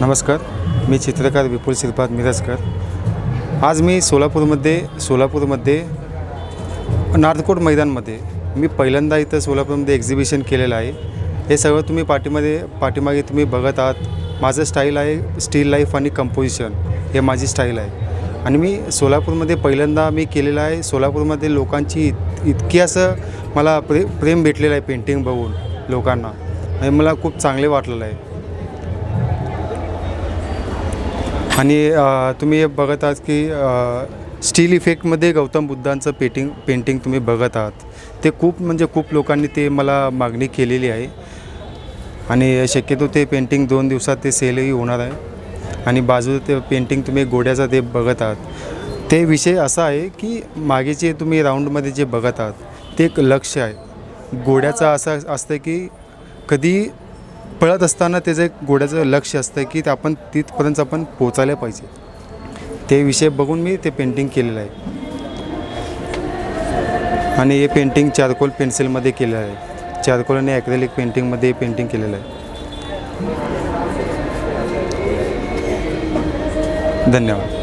नमस्कार. मी चित्रकार विपुल श्रीपाद मिरजकर. आज मी सोलापूरमध्ये सोलापूरमध्ये नार्दकोट मैदानमध्ये मी पहिल्यांदा इथं सोलापूरमध्ये एक्झिबिशन केलेलं आहे. हे सगळं तुम्ही पाठीमध्ये पाठीमागे तुम्ही बघत आहात. माझं स्टाईल आहे स्टील लाईफ आणि कंपोजिशन हे माझी स्टाईल आहे. आणि मी सोलापूरमध्ये पहिल्यांदा मी केलेलं आहे. सोलापूरमध्ये लोकांची इत इतकी असं मला प्रे प्रेम भेटलेलं आहे पेंटिंग बघून लोकांना. आणि मला खूप चांगले वाटलेलं आहे. आणि तुम्ही बघत आहात की स्टील इफेक्टमध्ये गौतम बुद्धांचं पेंटिंग पेंटिंग तुम्ही बघत आहात. ते खूप म्हणजे खूप लोकांनी ते मला मागणी केलेली आहे. आणि शक्यतो ते पेंटिंग दोन दिवसात ते सेलही होणार आहे. आणि बाजू ते पेंटिंग तुम्ही गोड्याचा ते बघत आहात. ते विषय असा आहे की मागे जे तुम्ही राऊंडमध्ये जे बघत आहात ते एक लक्ष आहे. गोड्याचं असं असतं की कधी पळत असताना त्याचं एक घोड्याचं लक्ष असतं की ते आपण तिथपर्यंत आपण पोचायला पाहिजे. ते विषय बघून मी ते पेंटिंग केलेलं आहे. आणि हे पेंटिंग चारकोल पेन्सिलमध्ये केलेलं आहे. चारकोल आणि ॲक्रेलिक पेंटिंगमध्ये हे पेंटिंग केलेलं आहे. धन्यवाद.